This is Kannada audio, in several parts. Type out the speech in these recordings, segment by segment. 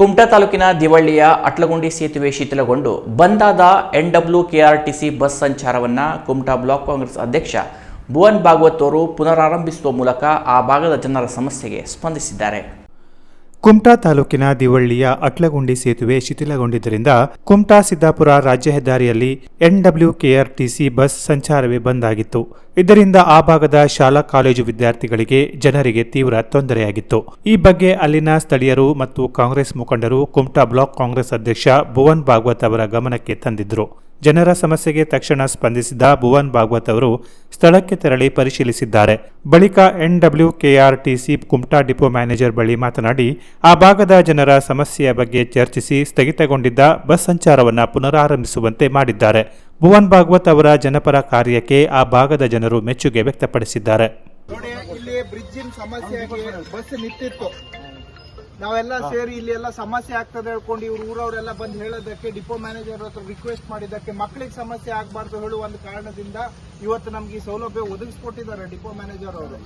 ಕುಮಟಾ ತಾಲೂಕಿನ ದಿವಳ್ಳಿಯ ಅಟ್ಲಗುಂಡಿ ಸೇತುವೆ ಶಿಥಿಲಗೊಂಡು ಬಂದಾದ ಎನ್ ಡಬ್ಲ್ಯೂ ಕೆಆರ್ಟಿಸಿ ಬಸ್ ಸಂಚಾರವನ್ನು ಕುಮಟಾ ಬ್ಲಾಕ್ ಕಾಂಗ್ರೆಸ್ ಅಧ್ಯಕ್ಷ ಭುವನ್ ಭಾಗವತ್ ಅವರು ಪುನರಾರಂಭಿಸುವ ಮೂಲಕ ಆ ಭಾಗದ ಜನರ ಸಮಸ್ಯೆಗೆ ಸ್ಪಂದಿಸಿದ್ದಾರೆ. ಕುಮಟಾ ತಾಲೂಕಿನ ದಿವಳ್ಳಿಯ ಅಟ್ಲಗುಂಡಿ ಸೇತುವೆ ಶಿಥಿಲಗೊಂಡಿದ್ದರಿಂದ ಕುಮಟಾ ಸಿದ್ದಾಪುರ ರಾಜ್ಯ ಹೆದ್ದಾರಿಯಲ್ಲಿ ಎನ್ಡಬ್ಲ್ಯೂ ಕೆಆರ್ಟಿಸಿ ಬಸ್ ಸಂಚಾರವೇ ಬಂದಾಗಿತ್ತು ಇದರಿಂದ ಆ ಭಾಗದ ಶಾಲಾ ಕಾಲೇಜು ವಿದ್ಯಾರ್ಥಿಗಳಿಗೆ ಜನರಿಗೆ ತೀವ್ರ ತೊಂದರೆಯಾಗಿತ್ತು. ಈ ಬಗ್ಗೆ ಅಲ್ಲಿನ ಸ್ಥಳೀಯರು ಮತ್ತು ಕಾಂಗ್ರೆಸ್ ಮುಖಂಡರು ಕುಮಟಾ ಬ್ಲಾಕ್ ಕಾಂಗ್ರೆಸ್ ಅಧ್ಯಕ್ಷ ಭುವನ್ ಭಾಗವತ್ ಅವರ ಗಮನಕ್ಕೆ ತಂದಿದ್ರು. ಜನರ ಸಮಸ್ಯೆಗೆ ತಕ್ಷಣ ಸ್ಪಂದಿಸಿದ ಭುವನ್ ಭಾಗವತ್ ಅವರು ಸ್ಥಳಕ್ಕೆ ತೆರಳಿ ಪರಿಶೀಲಿಸಿದ್ದಾರೆ. ಬಳಿಕ NW KSRTC Kumta depot manager ಬಳಿ ಮಾತನಾಡಿ, ಆ ಭಾಗದ ಜನರ ಸಮಸ್ಯೆಯ ಬಗ್ಗೆ ಚರ್ಚಿಸಿ ಸ್ಥಗಿತಗೊಂಡಿದ್ದ ಬಸ್ ಸಂಚಾರವನ್ನು ಪುನರಾರಂಭಿಸುವಂತೆ ಮಾಡಿದ್ದಾರೆ. ಭುವನ್ ಭಾಗವತ್ ಅವರ ಜನಪರ ಕಾರ್ಯಕ್ಕೆ ಆ ಭಾಗದ ಜನರು ಮೆಚ್ಚುಗೆ ವ್ಯಕ್ತಪಡಿಸಿದ್ದಾರೆ. ನೋಡಿ ಇಲ್ಲಿ ಬ್ರಿಡ್ಜಿನ ಸಮಸ್ಯೆ ಆಗಿ ಬಸ್ ನಿಂತಿತ್ತು. ನಾವೆಲ್ಲ ಸೇರಿ ಇಲ್ಲಿ ಎಲ್ಲ ಸಮಸ್ಯೆ ಆಗ್ತದೆ ಹೇಳ್ಕೊಂಡು ಇವ್ರು ಊರವರೆಲ್ಲ ಬಂದು ಹೇಳೋದಕ್ಕೆ ಡಿಪೋ ಮ್ಯಾನೇಜರ್ ಹತ್ರ ರಿಕ್ವೆಸ್ಟ್ ಮಾಡಿದ್ದಕ್ಕೆ ಮಕ್ಕಳಿಗೆ ಸಮಸ್ಯೆ ಆಗಬಾರ್ದು ಹೇಳುವ ಒಂದು ಕಾರಣದಿಂದ ಇವತ್ತು ನಮ್ಗೆ ಈ ಸೌಲಭ್ಯ ಒದಗಿಸ್ಕೊಟ್ಟಿದ್ದಾರೆ ಡಿಪೋ ಮ್ಯಾನೇಜರ್ ಅವರು.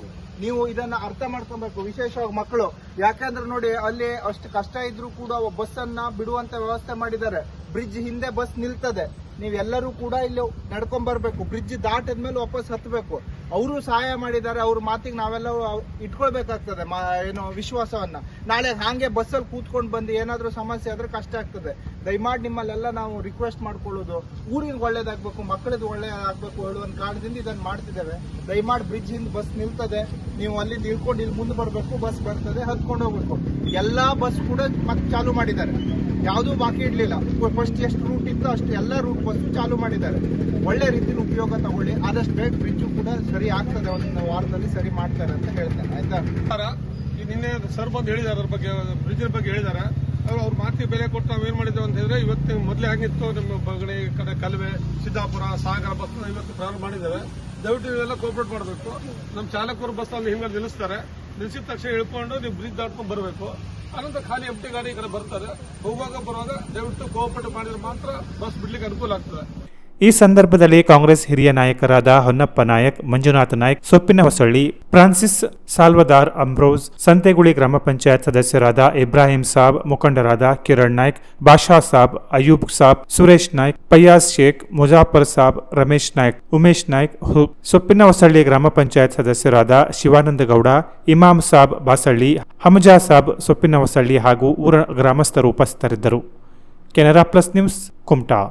ನೀವು ಇದನ್ನ ಅರ್ಥ ಮಾಡ್ಕೊಬೇಕು ವಿಶೇಷವಾಗಿ ಮಕ್ಕಳು. ಯಾಕಂದ್ರೆ ನೋಡಿ ಅಲ್ಲಿ ಅಷ್ಟು ಕಷ್ಟ ಇದ್ರೂ ಕೂಡ ಬಸ್ ಅನ್ನ ಬಿಡುವಂತ ವ್ಯವಸ್ಥೆ ಮಾಡಿದ್ದಾರೆ. ಬ್ರಿಡ್ಜ್ ಹಿಂದೆ ಬಸ್ ನಿಲ್ತದೆ. ನೀವೆಲ್ಲರೂ ಕೂಡ ಇಲ್ಲಿ ನಡ್ಕೊಂಡ್ ಬರ್ಬೇಕು. ಬ್ರಿಡ್ಜ್ ದಾಟದ್ಮೇಲೆ ವಾಪಸ್ ಹತ್ಬೇಕು. ಅವರು ಸಹಾಯ ಮಾಡಿದ್ದಾರೆ, ಅವ್ರ ಮಾತಿಗೆ ನಾವೆಲ್ಲ ಇಟ್ಕೊಳ್ಬೇಕಾಗ್ತದೆ ಏನು ವಿಶ್ವಾಸವನ್ನ. ನಾಳೆ ಹಾಗೆ ಬಸ್ಸಲ್ಲಿ ಕೂತ್ಕೊಂಡು ಬಂದು ಏನಾದರೂ ಸಮಸ್ಯೆ ಆದ್ರೆ ಕಷ್ಟ ಆಗ್ತದೆ. ದಯಮಾಡಿ ನಿಮ್ಮಲ್ಲೆಲ್ಲ ನಾವು ರಿಕ್ವೆಸ್ಟ್ ಮಾಡ್ಕೊಳ್ಳೋದು. ಊರಿಗೆ ಒಳ್ಳೇದಾಗಬೇಕು ಮಕ್ಕಳದ್ದು ಒಳ್ಳೇದಾಗ್ಬೇಕು ಹೇಳುವ ಕಾರಣದಿಂದ ಇದನ್ನು ಮಾಡ್ತಿದ್ದೇವೆ. ದಯಮಾಡಿ ಬ್ರಿಡ್ಜ್ ಹಿಂದೆ ಬಸ್ ನಿಲ್ತದೆ. ನೀವು ಅಲ್ಲಿ ನಿಲ್ಕೊಂಡು ಇಲ್ಲಿ ಮುಂದೆ ಬರಬೇಕು, ಬಸ್ ಬರ್ತದೆ, ಹತ್ಕೊಂಡು ಹೋಗ್ಬೇಕು. ಎಲ್ಲಾ ಬಸ್ ಕೂಡ ಮತ್ತೆ ಚಾಲು ಮಾಡಿದ್ದಾರೆ. ಯಾವುದೂ ಬಾಕಿ ಇಡಲಿಲ್ಲ. ಫಸ್ಟ್ ಎಷ್ಟು ರೂಟ್ ಇತ್ತು ಅಷ್ಟು ಎಲ್ಲ ರೂಟ್ ಬಸ್ ಚಾಲು ಮಾಡಿದ್ದಾರೆ. ಒಳ್ಳೆ ರೀತಿಯಲ್ಲಿ ಉಪಯೋಗ ಆದಷ್ಟು ಬೇಗ ಕೂಡ ಸರಿ ಆಗ್ತದೆ, ಒಂದು ವಾರದಲ್ಲಿ ಸರಿ ಮಾಡ್ತಾರೆ ಅಂತ ಹೇಳ್ತಾರೆ ಆಯ್ತಾ? ನಿನ್ನೆ ಸರ್ ಬಂದು ಹೇಳಿದ್ದಾರೆ ಅದ್ರ ಬಗ್ಗೆ ಬ್ರಿಡ್ಜ್ ಬಗ್ಗೆ ಹೇಳಿದ್ದಾರೆ ಅವ್ರು ಅವ್ರ ಮಾತಿಗೆ ಬೆಲೆ ಕೊಟ್ಟು ನಾವು ಏನ್ ಮಾಡಿದ್ದೇವೆ ಅಂತ ಹೇಳಿದ್ರೆ, ಇವತ್ತು ಮೊದಲೇ ಆಗಿತ್ತು, ನಮ್ಮ ಬಗಣಿ ಕಡೆ ಕಲ್ವೆ, ಸಿದ್ದಾಪುರ, ಸಾಗರ ಬಸ್ ಇವತ್ತು ಪ್ರಾರಂಭ ಮಾಡಿದ್ದೇವೆ ದಯವಿಟ್ಟು ನೀವೆಲ್ಲ ಕೋಪರೇಟ್ ಮಾಡಬೇಕು. ನಮ್ಮ ಚಾಲಕರು ಬಸ್ ಅಲ್ಲಿ ಹಿಂಗೆ ನಿಲ್ಲಿಸ್ತಾರೆ. ನಿಲ್ಸಿದ ತಕ್ಷಣ ಇಳ್ಕೊಂಡು ನೀವು ಬ್ರಿಡ್ಜ್ ದಾಟ್ಕೊಂಡು ಬರಬೇಕು. ಅನಂತರ ಖಾಲಿ ಎಂಟಿ ಗಾಡಿ ಈ ಕಡೆ ಬರ್ತಾರೆ ಹೋಗುವಾಗ, ಬರುವಾಗ ದಯವಿಟ್ಟು ಕೋಪರೇಟ್ ಮಾಡಿದ್ರೆ ಮಾತ್ರ ಬಸ್ ಬಿಡ್ಲಿಕ್ಕೆ ಅನುಕೂಲ ಆಗ್ತದೆ. ಈ ಸಂದರ್ಭದಲ್ಲಿ ಕಾಂಗ್ರೆಸ್ ಹಿರಿಯ ನಾಯಕರಾದ ಹೊನ್ನಪ್ಪ ನಾಯಕ್, ಮಂಜುನಾಥ ನಾಯಕ್, ಸೊಪ್ಪಿನ ಹೊಸಳ್ಳಿ, ಫ್ರಾನ್ಸಿಸ್ ಸಾಲ್ವದಾರ್ ಅಂಬ್ರೋಸ್, ಸಂತೆಗುಳಿ ಗ್ರಾಮ ಪಂಚಾಯತ್ ಸದಸ್ಯರಾದ ಇಬ್ರಾಹಿಂ ಸಾಬ್, ಮುಖಂಡರಾದ ಕಿರಣ್ ನಾಯ್ಕ್, ಬಾಷಾ ಸಾಬ್ ಅಯೂಬ್ ಸಾಬ್, ಸುರೇಶ್ ನಾಯ್ಕ್ ಪಯ್ಯಾಸ್ ಶೇಖ್, ಮುಜಾಫರ್ ಸಾಬ್, ರಮೇಶ್ ನಾಯ್ಕ್, ಉಮೇಶ್ ನಾಯ್ಕ್ ಸೊಪ್ಪಿನ ಹೊಸಳ್ಳಿ ಗ್ರಾಮ ಪಂಚಾಯತ್ ಸದಸ್ಯರಾದ ಶಿವಾನಂದ ಗೌಡ, ಇಮಾಮ್ ಸಾಬ್ ಬಾಸಳ್ಳಿ, ಹಮಜಾ ಸಾಬ್, ಸೊಪ್ಪಿನ ಹೊಸಳ್ಳಿ ಹಾಗೂ ಊರ ಗ್ರಾಮಸ್ಥರು ಉಪಸ್ಥಿತರಿದ್ದರು. Canara plus news, Kumta.